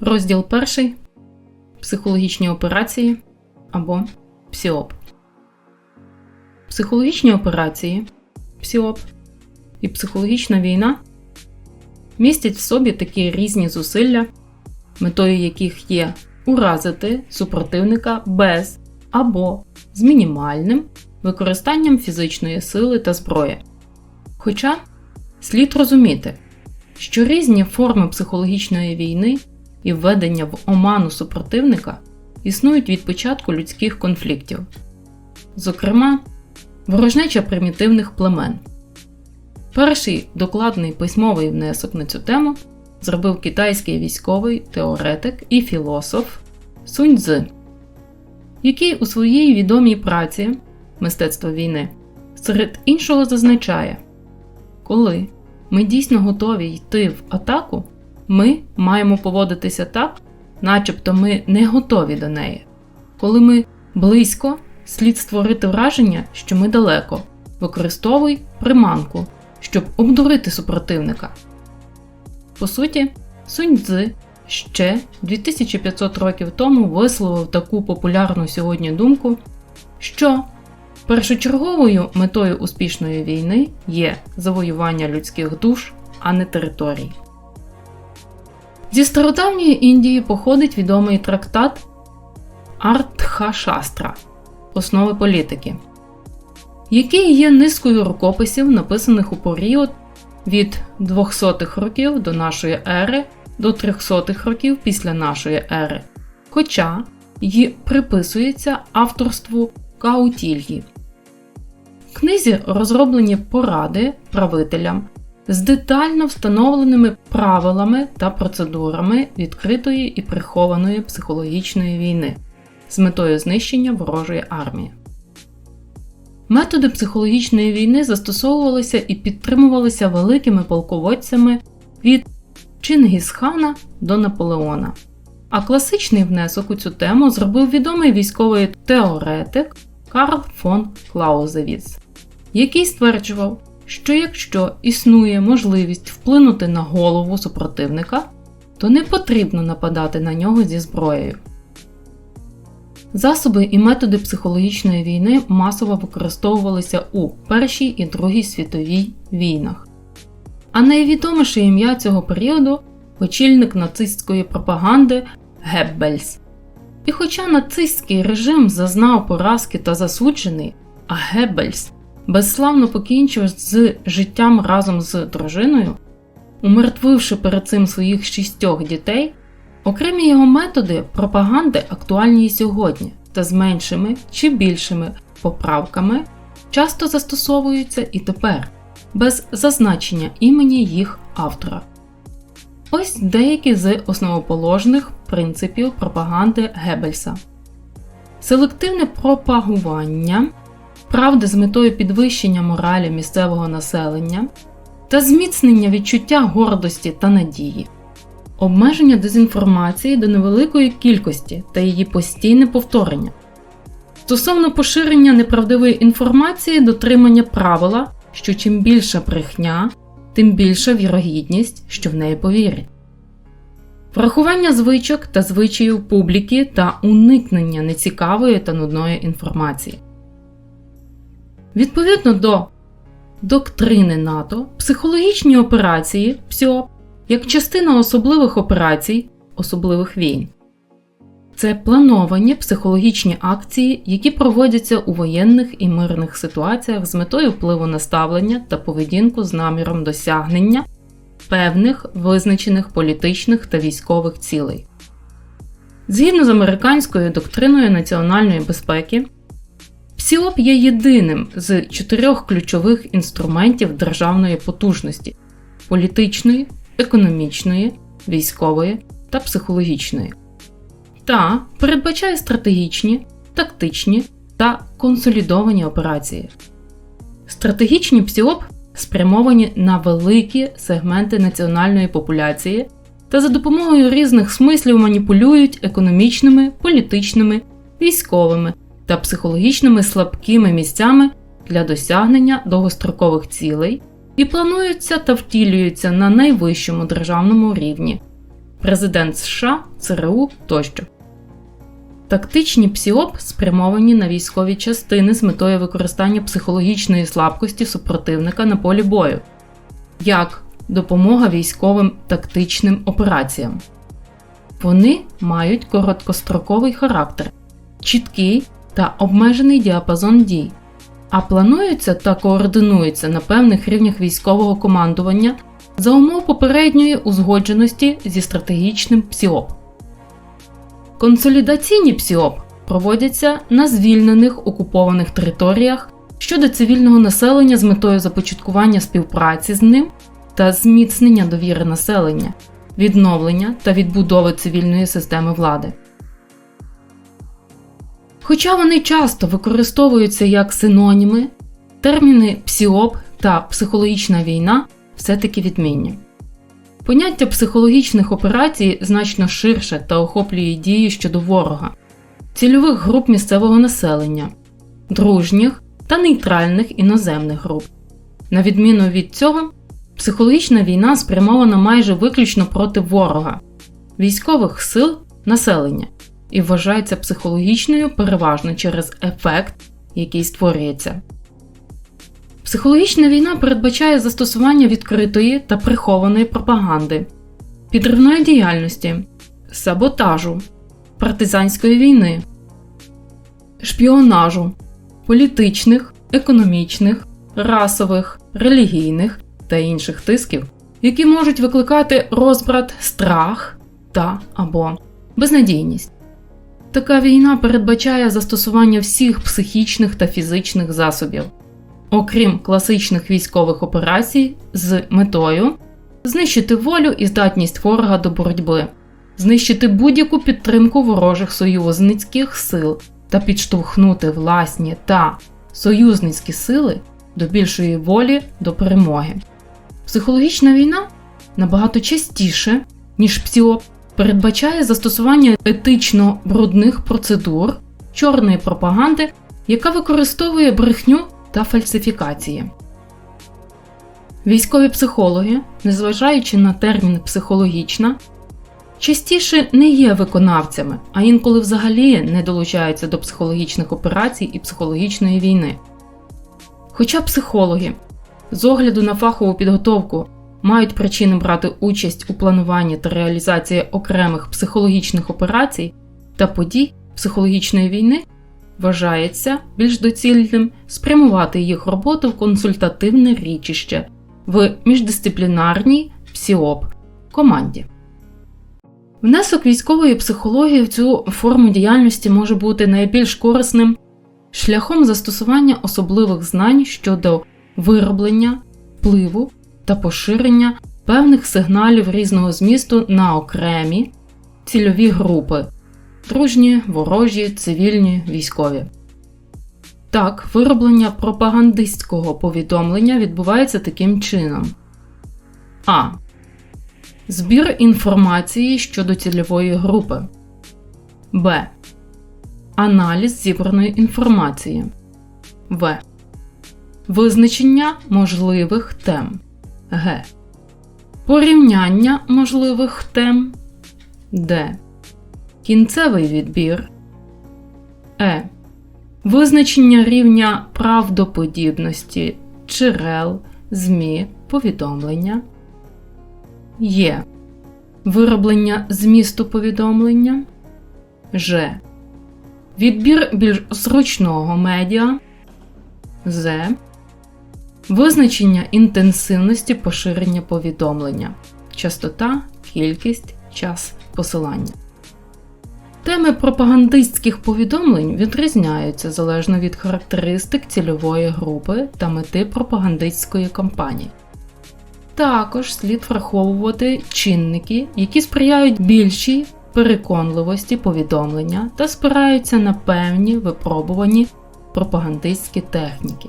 Розділ перший Психологічні операції або ПСІОП. Психологічні операції ПСІОП і психологічна війна містять в собі такі різні зусилля, метою яких є уразити супротивника без або з мінімальним використанням фізичної сили та зброї. Хоча слід розуміти, що різні форми психологічної війни і введення в оману супротивника існують від початку людських конфліктів, зокрема, ворожнеча примітивних племен. Перший докладний письмовий внесок на цю тему зробив китайський військовий теоретик і філософ Сунь Цзи, який у своїй відомій праці Мистецтво війни серед іншого зазначає, коли ми дійсно готові йти в атаку, ми маємо поводитися так, начебто ми не готові до неї. Коли ми близько, слід створити враження, що ми далеко, використовуй приманку, щоб обдурити супротивника. По суті, Сунь Цзи ще 2500 років тому висловив таку популярну сьогодні думку, що першочерговою метою успішної війни є завоювання людських душ, а не територій. Зі стародавньої Індії походить відомий трактат Артхашастра Основи політики, який є низкою рукописів, написаних у період від 200-х років до нашої ери до 300-х років після нашої ери, хоча й приписується авторству Каутільї. В книзі розроблені поради правителям з детально встановленими правилами та процедурами відкритої і прихованої психологічної війни з метою знищення ворожої армії. Методи психологічної війни застосовувалися і підтримувалися великими полководцями від Чингісхана до Наполеона. А класичний внесок у цю тему зробив відомий військовий теоретик Карл фон Клаузевіц, який стверджував, що якщо існує можливість вплинути на голову супротивника, то не потрібно нападати на нього зі зброєю. Засоби і методи психологічної війни масово використовувалися у Першій і Другій світовій війнах. А найвідоміше ім'я цього періоду очільник нацистської пропаганди Геббельс. І хоча нацистський режим зазнав поразки та засуджений, а Геббельс безславно покінчив з життям разом з дружиною, умертвивши перед цим своїх шістьох дітей, окремі його методи пропаганди актуальні і сьогодні та з меншими чи більшими поправками часто застосовуються і тепер, без зазначення імені їх автора. Ось деякі з основоположних принципів пропаганди Геббельса. Селективне пропагування правди з метою підвищення моралі місцевого населення та зміцнення відчуття гордості та надії, обмеження дезінформації до невеликої кількості та її постійне повторення. Стосовно поширення неправдивої інформації, дотримання правила, що чим більша брехня, тим більша вірогідність, що в неї повірять. Врахування звичок та звичаїв публіки та уникнення нецікавої та нудної інформації. Відповідно до доктрини НАТО, психологічні операції ПСІОП як частина особливих операцій, особливих війн. Це плановані психологічні акції, які проводяться у воєнних і мирних ситуаціях з метою впливу на ставлення та поведінку з наміром досягнення певних визначених політичних та військових цілей. Згідно з американською доктриною національної безпеки, ПСІОП є єдиним з чотирьох ключових інструментів державної потужності політичної, економічної, військової та психологічної та передбачає стратегічні, тактичні та консолідовані операції. Стратегічні ПСІОП спрямовані на великі сегменти національної популяції та за допомогою різних смислів маніпулюють економічними, політичними, військовими та психологічними слабкими місцями для досягнення довгострокових цілей і плануються та втілюються на найвищому державному рівні президент США, ЦРУ тощо. Тактичні псіоп спрямовані на військові частини з метою використання психологічної слабкості супротивника на полі бою, як допомога військовим тактичним операціям. Вони мають короткостроковий характер, чіткий та обмежений діапазон дій, а плануються та координуються на певних рівнях військового командування за умов попередньої узгодженості зі стратегічним ПСІОП. Консолідаційні ПСІОП проводяться на звільнених окупованих територіях щодо цивільного населення з метою започаткування співпраці з ним та зміцнення довіри населення, відновлення та відбудови цивільної системи влади. Хоча вони часто використовуються як синоніми, терміни псіоп та психологічна війна все-таки відмінні. Поняття психологічних операцій значно ширше та охоплює дії щодо ворога, цільових груп місцевого населення, дружніх та нейтральних іноземних груп. На відміну від цього, психологічна війна спрямована майже виключно проти ворога, військових сил населення і вважається психологічною переважно через ефект, який створюється. Психологічна війна передбачає застосування відкритої та прихованої пропаганди, підривної діяльності, саботажу, партизанської війни, шпіонажу, політичних, економічних, расових, релігійних та інших тисків, які можуть викликати розбрат, страх та або безнадійність. Така війна передбачає застосування всіх психічних та фізичних засобів, окрім класичних військових операцій, з метою знищити волю і здатність ворога до боротьби, знищити будь-яку підтримку ворожих союзницьких сил та підштовхнути власні та союзницькі сили до більшої волі до перемоги. Психологічна війна набагато частіше, ніж ПСІОП, передбачає застосування етично брудних процедур чорної пропаганди, яка використовує брехню та фальсифікації. Військові психологи, незважаючи на термін психологічна, частіше не є виконавцями, а інколи взагалі не долучаються до психологічних операцій і психологічної війни. Хоча психологи з огляду на фахову підготовку мають причини брати участь у плануванні та реалізації окремих психологічних операцій та подій психологічної війни, вважається більш доцільним спрямувати їх роботу в консультативне річище в міждисциплінарній псіоп команді. Внесок військової психології в цю форму діяльності може бути найбільш корисним шляхом застосування особливих знань щодо вироблення, впливу та поширення певних сигналів різного змісту на окремі цільові групи дружні, ворожі, цивільні, військові. Так, вироблення пропагандистського повідомлення відбувається таким чином: А. Збір інформації щодо цільової групи. Б. Аналіз зібраної інформації. В. Визначення можливих тем. Г. Порівняння можливих тем. Д. Кінцевий відбір. Е. Визначення рівня правдоподібності джерел, ЗМІ, повідомлення. Є. Вироблення змісту повідомлення. Ж. Відбір більш зручного медіа. З. Визначення інтенсивності поширення повідомлення. Частота, кількість, час посилання. Теми пропагандистських повідомлень відрізняються залежно від характеристик цільової групи та мети пропагандистської кампанії. Також слід враховувати чинники, які сприяють більшій переконливості повідомлення та спираються на певні випробувані пропагандистські техніки.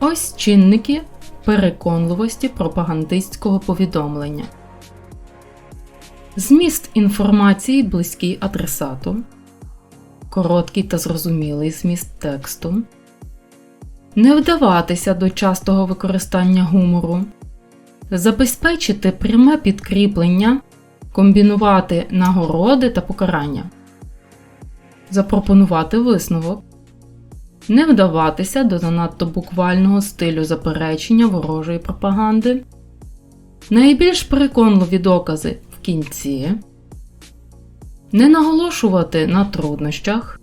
Ось чинники переконливості пропагандистського повідомлення. Зміст інформації близький адресату, короткий та зрозумілий зміст тексту, не вдаватися до частого використання гумору, забезпечити пряме підкріплення комбінувати нагороди та покарання, запропонувати висновок, не вдаватися до занадто буквального стилю заперечення ворожої пропаганди, найбільш переконливі докази в кінці, не наголошувати на труднощах,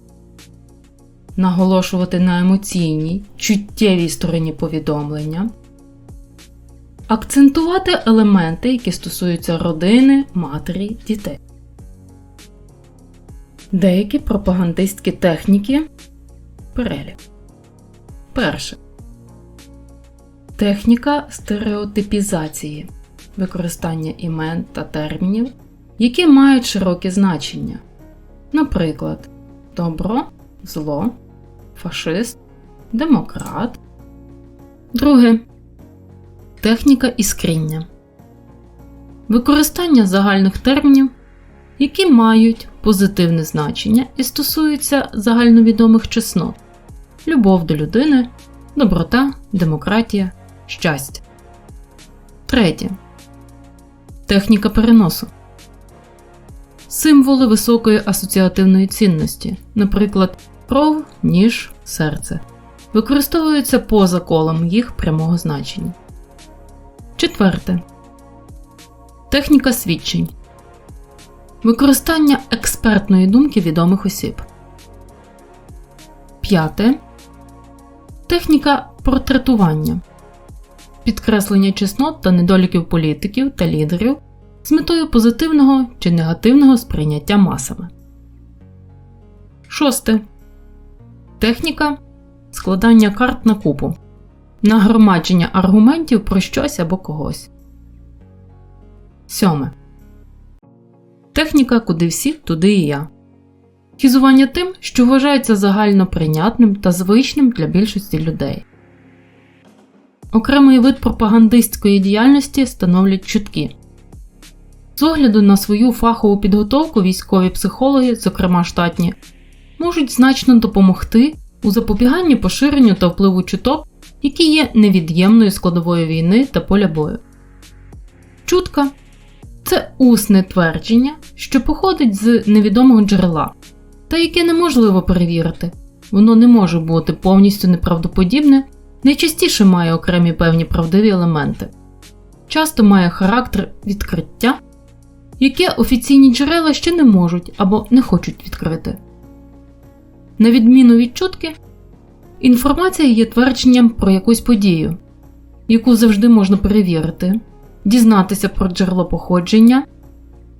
наголошувати на емоційній, чуттєвій стороні повідомлення. Акцентувати елементи, які стосуються родини, матері, дітей. Деякі пропагандистські техніки. Перелік. Перше. Техніка стереотипізації. Використання імен та термінів, які мають широке значення. Наприклад, добро, зло, фашист, демократ. Друге. Техніка іскріння. Використання загальних термінів, які мають позитивне значення і стосуються загальновідомих чеснот любов до людини, доброта, демократія, щастя. Третє. Техніка переносу. Символи високої асоціативної цінності, наприклад, кров, ніж, серце, використовуються поза колом їх прямого значення. Четверте. Техніка свідчень. Використання експертної думки відомих осіб. П'яте. Техніка портретування. Підкреслення чеснот та недоліків політиків та лідерів з метою позитивного чи негативного сприйняття масами. Шосте. Техніка складання карт на купу. Нагромадження аргументів про щось або когось. Сьоме. Техніка куди всі, туди і я. Хізування тим, що вважається загально прийнятним та звичним для більшості людей. Окремий вид пропагандистської діяльності становлять чутки. З огляду на свою фахову підготовку військові психологи, зокрема штатні, можуть значно допомогти у запобіганні поширенню та впливу чуток, які є невід'ємною складовою війни та поля бою. Чутка це усне твердження, що походить з невідомого джерела, та яке неможливо перевірити, воно не може бути повністю неправдоподібне, найчастіше має окремі певні правдиві елементи, часто має характер відкриття, яке офіційні джерела ще не можуть або не хочуть відкрити. На відміну від чутки, інформація є твердженням про якусь подію, яку завжди можна перевірити дізнатися про джерело походження,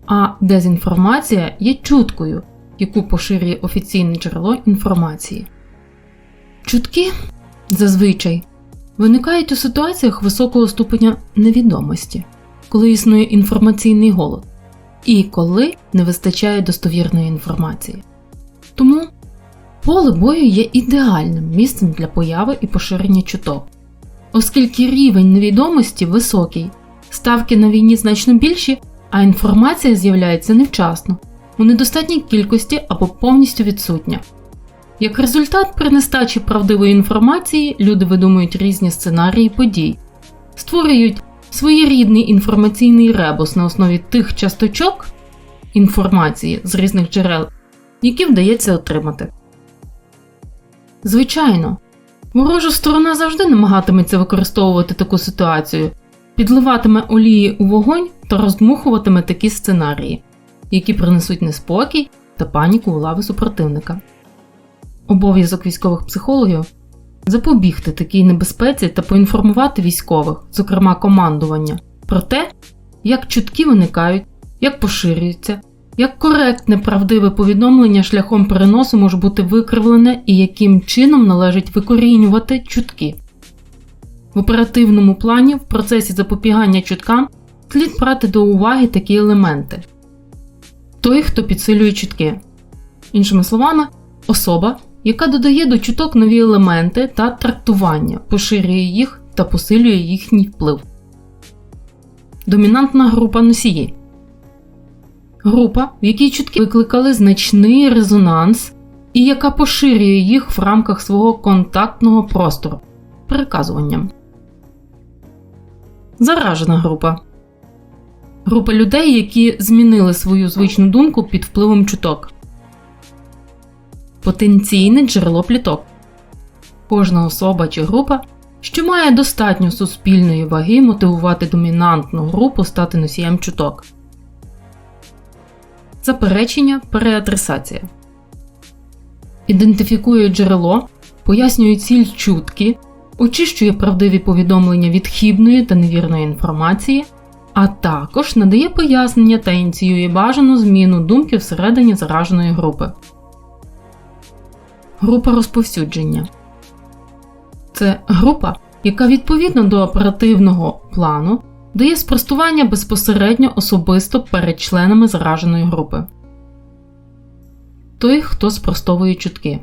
а дезінформація є чуткою, яку поширює офіційне джерело інформації. Чутки зазвичай виникають у ситуаціях високого ступеня невідомості, коли існує інформаційний голод, і коли не вистачає достовірної інформації. Тому поле бою є ідеальним місцем для появи і поширення чуток, оскільки рівень невідомості високий. Ставки на війні значно більші, а інформація з'являється невчасно, у недостатній кількості або повністю відсутня. Як результат, при нестачі правдивої інформації люди видумують різні сценарії подій, створюють своєрідний інформаційний ребус на основі тих часточок інформації з різних джерел, які вдається отримати. Звичайно, ворожа сторона завжди намагатиметься використовувати таку ситуацію підливатиме олії у вогонь та роздмухуватиме такі сценарії, які принесуть неспокій та паніку у лави супротивника. Обов'язок військових психологів запобігти такій небезпеці та поінформувати військових, зокрема командування, про те, як чутки виникають, як поширюються, як коректне правдиве повідомлення шляхом переносу може бути викривлене і яким чином належить викорінювати чутки. В оперативному плані в процесі запобігання чуткам слід брати до уваги такі елементи: той, хто підсилює чутки, іншими словами, особа, яка додає до чуток нові елементи та трактування, поширює їх та посилює їхній вплив. Домінантна група носії. Група, в якій чутки викликали значний резонанс і яка поширює їх в рамках свого контактного простору переказуванням. Заражена група. Група людей, які змінили свою звичну думку під впливом чуток. Потенційне джерело пліток. Кожна особа чи група, що має достатньо суспільної ваги мотивувати домінантну групу стати носієм чуток. Заперечення переадресація. Ідентифікує джерело, пояснює ціль чутки, очищує правдиві повідомлення від хібної та невірної інформації, а також надає пояснення та ініціює бажану зміну думки всередині зараженої групи. Група розповсюдження це група, яка відповідно до оперативного плану дає спростування безпосередньо особисто перед членами зараженої групи. Той, хто спростовує чутки.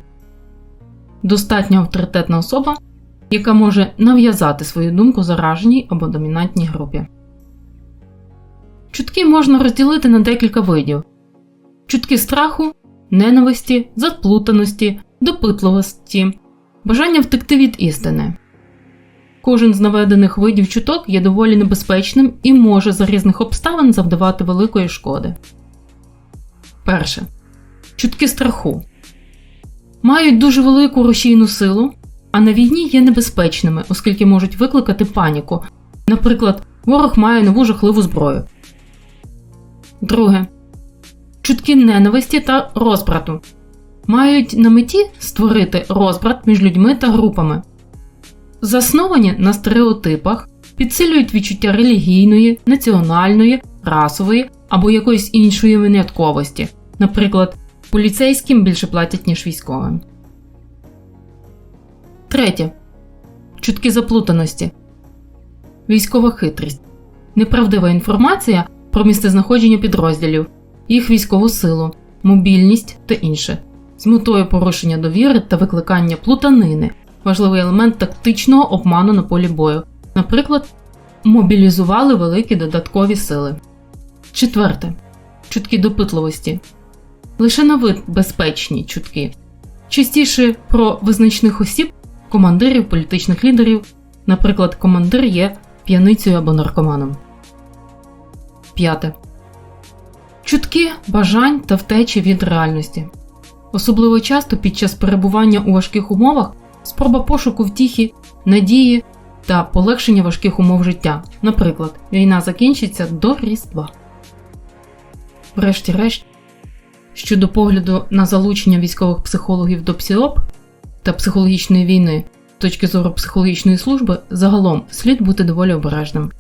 Достатньо авторитетна особа, яка може нав'язати свою думку зараженій або домінантній групі. Чутки можна розділити на декілька видів: чутки страху, ненависті, заплутаності, допитливості, бажання втекти від істини. Кожен з наведених видів чуток є доволі небезпечним і може за різних обставин завдавати великої шкоди. Перше. Чутки страху мають дуже велику рушійну силу, а на війні є небезпечними, оскільки можуть викликати паніку. Наприклад, ворог має нову жахливу зброю. Друге. Чутки ненависті та розбрату мають на меті створити розбрат між людьми та групами. Засновані на стереотипах, підсилюють відчуття релігійної, національної, расової або якоїсь іншої винятковості, наприклад, поліцейським більше платять, ніж військовим. Третє. Чутки заплутаності. Військова хитрість. Неправдива інформація про місцезнаходження підрозділів, їх військову силу, мобільність та інше, з метою порушення довіри та викликання плутанини, важливий елемент тактичного обману на полі бою, наприклад, мобілізували великі додаткові сили. Четверте. Чутки допитливості. Лише на вид безпечні чутки. Частіше про визначних осіб, командирів, політичних лідерів, наприклад, командир є п'яницею або наркоманом. П'яте. Чутки, бажань та втечі від реальності. Особливо часто під час перебування у важких умовах спроба пошуку втіхи, надії та полегшення важких умов життя. Наприклад, війна закінчиться до Різдва. Врешті-решт, щодо погляду на залучення військових психологів до ПСІОП та психологічної війни з точки зору психологічної служби, загалом слід бути доволі обережним.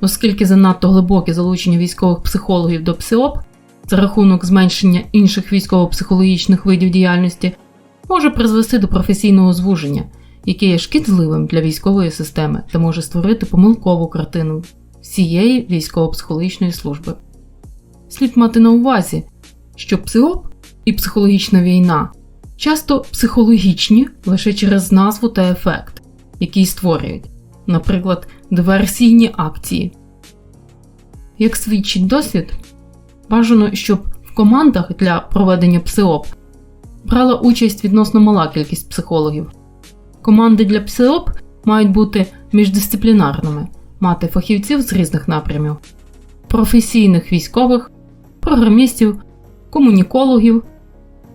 Оскільки занадто глибоке залучення військових психологів до ПСИОП за рахунок зменшення інших військово-психологічних видів діяльності може призвести до професійного звуження, яке є шкідливим для військової системи та може створити помилкову картину всієї військово-психологічної служби. Слід мати на увазі, що ПСИОП і психологічна війна часто психологічні лише через назву та ефект, який створюють, наприклад, диверсійні акції. Як свідчить досвід, бажано, щоб в командах для проведення ПСИОП брала участь відносно мала кількість психологів. Команди для ПСИОП мають бути міждисциплінарними, мати фахівців з різних напрямів, професійних військових, програмістів, комунікологів,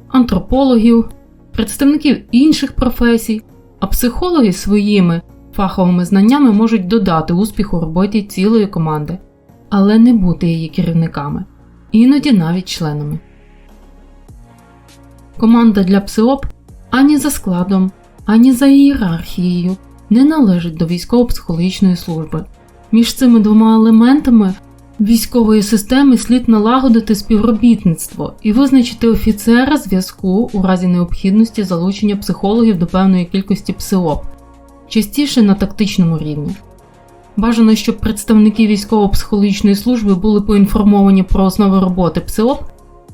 антропологів, представників інших професій, а психологи своїми фаховими знаннями можуть додати успіху роботі цілої команди, але не бути її керівниками, іноді навіть членами. Команда для ПСИОП ані за складом, ані за ієрархією не належить до військово-психологічної служби. Між цими двома елементами військової системи слід налагодити співробітництво і визначити офіцера зв'язку у разі необхідності залучення психологів до певної кількості ПСИОП, частіше на тактичному рівні. Бажано, щоб представники військово-психологічної служби були поінформовані про основи роботи ПСИОП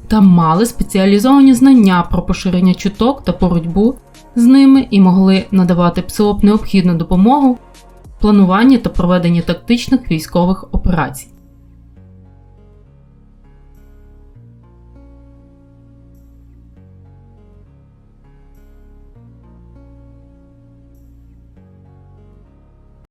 та мали спеціалізовані знання про поширення чуток та боротьбу з ними і могли надавати ПСИОП необхідну допомогу в плануванні та проведенні тактичних військових операцій.